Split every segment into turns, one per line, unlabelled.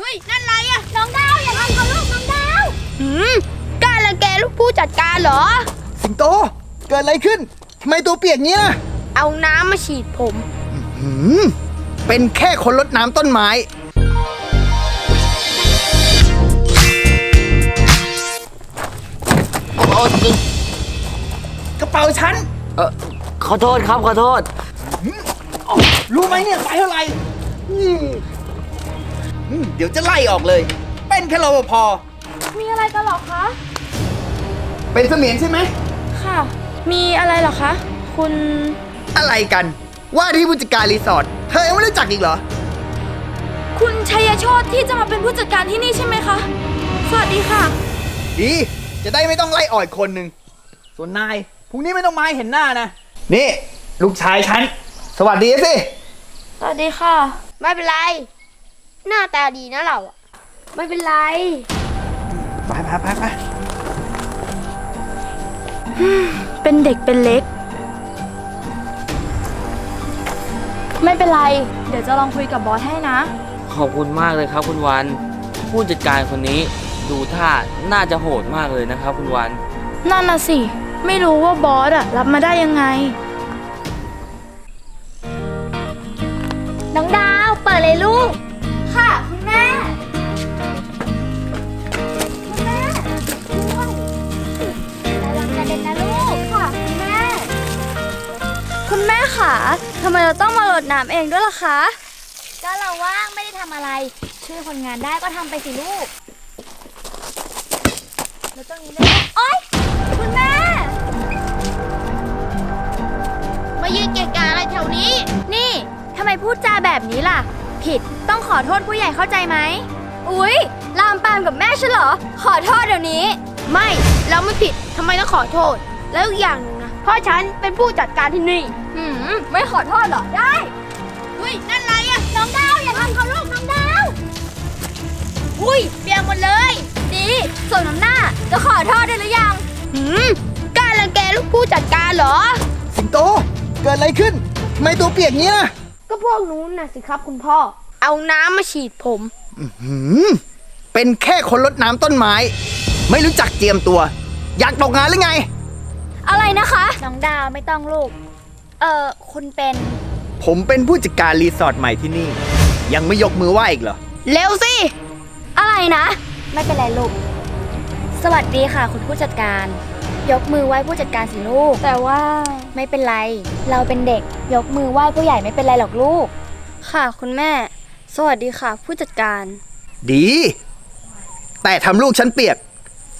เฮ้ย นั่นไรอะน้องดาวอย่าทำเขาลูกน้องดาวหืมกล้ารังแกลูกผู้จัดการเหรอ
สิงโต เกิดอะไรขึ้นทำไมตัวเปียกเนี้ย
เอาน้ำมาฉีดผม
หืมเป็นแค่คนรดน้ำต้นไม้
โอ้จริง
กระเป๋าฉัน
เออขอโทษครับ ขอโทษ
รู้ไหมเนี่ยไฟเท่าไหร่อืมอืม เดี๋ยวจะไล่ออกเลย เป็นแค่รปภ
มีอะไรกันหรอคะ
เป็นเสมียนใช่ไหม
ค่ะ มีอะไรหรอคะ คุณ
อะไรกัน ว่าที่ผู้จัดการรีสอร์ทเธอยังไม่รู้จักอีกเหรอ
คุณชัยโชติที่จะมาเป็นผู้จัดการที่นี่ใช่ไหมคะ สวัสดีค่ะ
ดี จะได้ไม่ต้องไล่ออกอีกคนหนึ่งส่วนนายพรุ่งนี้ไม่ต้องมาให้เห็นหน้านะ นี่ ลูกชายฉัน สวัสดีสิ
สวัสดีค่ะ ไม่เป็นไร หน้าตาดีนะเราอะไม่เป็นไร
ไปไปไปไป
เป็นเด็กเป็นเล็ก ไม่เป็นไร เดี๋ยวจะลองคุยกับบอสให้นะ
ขอบคุณมากเลยครับคุณวัน ผู้จัดการคนนี้ดูท่าน่าจะโหดมากเลยนะครับคุณวัน
นั่นน่ะสิ ไม่รู้ว่าบอสอะรับมาได้ยังไง น้องดาว เปิดเลยลูก คุณแม่ค่ะทำไมเราต้องมาโหลดน้ำเองด้วยล่ะคะ ก็เราว่างไม่ได้ทำอะไร ช่วยคนงานได้ก็ทำไปสิลูก แล้วตรงนี้เลยโอ๊ยคุณแม่ มายืนเกะกะอะไรแถวนี้ นี่ทำไมพูดจาแบบนี้ล่ะ ผิดต้องขอโทษผู้ใหญ่เข้าใจไหม อุ๊ย ลามปามกับแม่ฉันเหรอ ขอโทษเดี๋ยวนี้ ไม่ เราไม่ผิดทำไมต้องขอโทษ แล้วอีกอย่างหนึง เพราะฉันเป็นผู้จัดการที่นี่ หืม ไม่ขอโทษเหรอ ได้อุ้ยนั่นไรอะน้องดาวอย่าทำเขาลูกน้องดาวอุ้ยเปียกหมดเลย ดีส่วนน้ำหน้าจะขอโทษได้หรือยัง หืมกล้ารังแกลูกผู้จัดการเหรอ
สิงโต เกิดอะไรขึ้นทำไมตัวเปียกเนี้ย
ก็พวกนู้นน่ะสิครับคุณพ่อ เอาน้ำมาฉีดผม
หืมเป็นแค่คนรดน้ำต้นไม้ ไม่รู้จักเจียมตัว อยากตกงานหรือไง
อะไรนะคะ น้องดาวไม่ต้องลูก เอ่อ คุณเป็น
ผมเป็นผู้จัดการรีสอร์ทใหม่ที่นี่ ยังไม่ยกมือไหว้อีกเหรอ
เร็วสิ อะไรนะ ไม่เป็นไรลูก สวัสดีค่ะ คุณผู้จัดการ ยกมือไหว้ผู้จัดการสิลูก แต่ว่าไม่เป็นไร เราเป็นเด็ก ยกมือไหว้ผู้ใหญ่ไม่เป็นไรหรอกลูก ค่ะคุณแม่ สวัสดีค่ะ ผู้จัดการ
ดี แต่ทำลูกฉันเปียก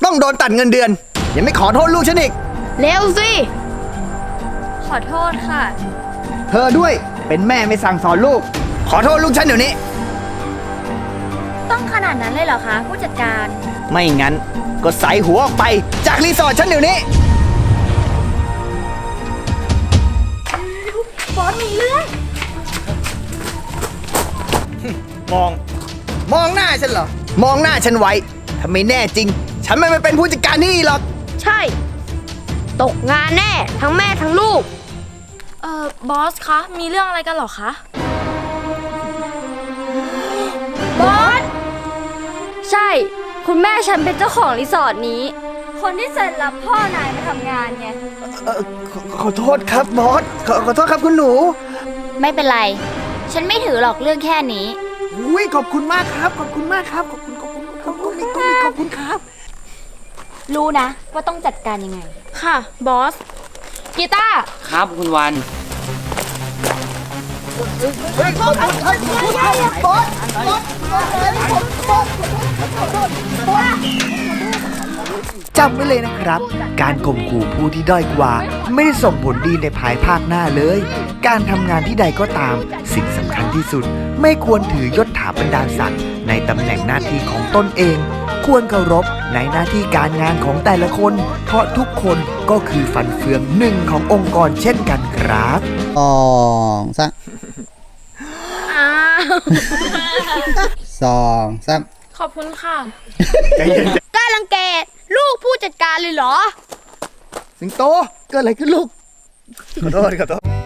ต้องโดนตัดเงินเดือน ยังไม่ขอโทษลูกฉันอีก
เร็วสิ ขอโทษค่ะ
เธอด้วยเป็นแม่ไม่สั่งสอนลูก ขอโทษลูกฉันเดี๋ยวนี้
ต้องขนาดนั้นเลยเหรอคะ ผู้จัดการ
ไม่งั้นก็ใส่หัวออกไปจากรีสอร์ทฉันเดี๋ยวนี้
บอสมีเรื่อง
มอง มองหน้าฉันเหรอ มองหน้าฉันไว้ถ้าไม่แน่จริง ฉันไม่มาเป็นผู้จัดการที่นี่หรอก
ใช่ ตกงานแน่ ทั้งแม่ทั้งลูก เอ่อบอสคะ มีเรื่องอะไรกันเหรอคะ บอส ใช่ คุณแม่ฉันเป็นเจ้าของรีสอร์ทนี้ คนที่เซ็นรับพ่อนายมาทำงานไง
เอ่อขอขอโทษครับบอสขอขอโทษครับคุณหนู
ไม่เป็นไร ฉันไม่ถือหรอกเรื่องแค่นี้
อุ้ยขอบคุณมากครับ ขอบคุณมากครับ ขอบคุณขอบคุณขอบคุณขอบคุณขอบคุณครับ
รู้นะว่าต้องจัดการยังไง ค่ะ บอส กีตาร์
ครับคุณวัน
จำไว้เลยนะครับ การข่มขู่ผู้ที่ด้อยกว่า ไม่ได้ส่งผลดีในภายภาคหน้าเลย การทำงานที่ใดก็ตาม สิ่งสำคัญที่สุด ไม่ควรถือยศถาบรรดาศักดิ์ในตำแหน่งหน้าที่ของตนเอง ควรเคารพในหน้าที่การงานของแต่ละคน เพราะทุกคนก็คือฟันเฟืองหนึ่งขององค์กรเช่นกันครับ
สองสาม
อ้าว
สองสาม
ขอบคุณค่ะกล้ารังแกลูกผู้จัดการเลยเหรอ
สิงโต เกิดอะไรขึ้นลูก ขอโทษขอโทษ